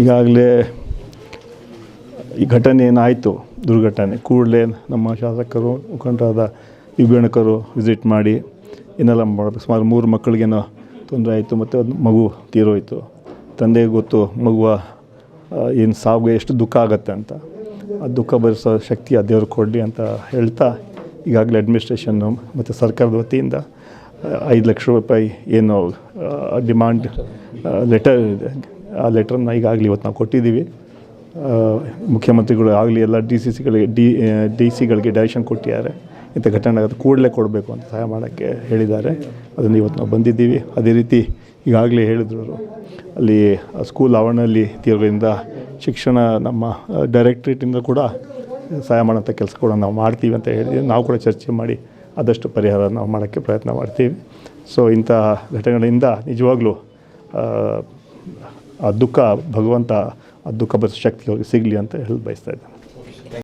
ಈಗಾಗಲೇ ಈ ಘಟನೆ ಏನಾಯಿತು? ದುರ್ಘಟನೆ. ಕೂಡಲೇ ನಮ್ಮ ಶಾಸಕರು, ಮುಖಂಡರಾದ ವಿಭೀಣಕರು ವಿಸಿಟ್ ಮಾಡಿ ಏನೆಲ್ಲ ಮಾಡಬೇಕು. ಸುಮಾರು ಮೂರು ಮಕ್ಕಳಿಗೇನೋ ತೊಂದರೆ ಆಯಿತು, ಮತ್ತು ಒಂದು ಮಗು ತೀರೋಯಿತು. ತಂದೆಗೆ ಗೊತ್ತು, ಮಗುವ ಏನು ಸಾವಿಗೆ ಎಷ್ಟು ದುಃಖ ಆಗುತ್ತೆ ಅಂತ. ಆ ದುಃಖ ಭರಿಸೋ ಶಕ್ತಿ ಆ ದೇವ್ರಿಗೆ ಕೊಡಲಿ ಅಂತ ಹೇಳ್ತಾ, ಈಗಾಗಲೇ ಅಡ್ಮಿನಿಸ್ಟ್ರೇಷನ್ನು ಮತ್ತು ಸರ್ಕಾರದ ವತಿಯಿಂದ ಐದು ಲಕ್ಷ ರೂಪಾಯಿ ಏನು ಡಿಮಾಂಡ್ ಲೆಟರ್ ಇದೆ ಆ ಲೆಟ್ರನ್ನ ಈಗಾಗಲೇ ಇವತ್ತು ನಾವು ಕೊಟ್ಟಿದ್ದೀವಿ. ಮುಖ್ಯಮಂತ್ರಿಗಳು ಆಗಲಿ ಎಲ್ಲ ಡಿ ಸಿ ಸಿಗಳಿಗೆ, ಡಿ ಡಿ ಸಿಗಳಿಗೆ ಡೈರೆಕ್ಷನ್ ಕೊಟ್ಟಿದ್ದಾರೆ. ಇಂಥ ಘಟನೆ ಆಗುತ್ತೆ ಕೂಡಲೇ ಕೊಡಬೇಕು ಅಂತ ಸಹಾಯ ಮಾಡೋಕ್ಕೆ ಹೇಳಿದ್ದಾರೆ. ಅದನ್ನು ಇವತ್ತು ನಾವು ಬಂದಿದ್ದೀವಿ. ಅದೇ ರೀತಿ ಈಗಾಗಲೇ ಹೇಳಿದ್ರು ಅಲ್ಲಿ ಸ್ಕೂಲ್ ಆವರಣದಲ್ಲಿ ತೀರೋದ್ರಿಂದ ಶಿಕ್ಷಣ ನಮ್ಮ ಡೈರೆಕ್ಟ್ರೇಟಿಂದ ಕೂಡ ಸಹಾಯ ಮಾಡೋಂಥ ಕೆಲಸ ಕೂಡ ನಾವು ಮಾಡ್ತೀವಿ ಅಂತ ಹೇಳಿದ್ವಿ ನಾವು ಕೂಡ ಚರ್ಚೆ ಮಾಡಿ ಆದಷ್ಟು ಪರಿಹಾರ ನಾವು ಮಾಡೋಕ್ಕೆ ಪ್ರಯತ್ನ ಮಾಡ್ತೀವಿ. ಸೊ ಇಂಥ ಘಟನೆಗಳಿಂದ ನಿಜವಾಗ್ಲೂ ಆ, ದುಃಖ ಭಗವಂತ ಆ ದುಃಖ ಬರೋ ಶಕ್ತಿ ಅವ್ರಿಗೆ ಸಿಗಲಿ ಅಂತ ಹೇಳಿ ಬಯಸ್ತಾ ಇದ್ದೇನೆ.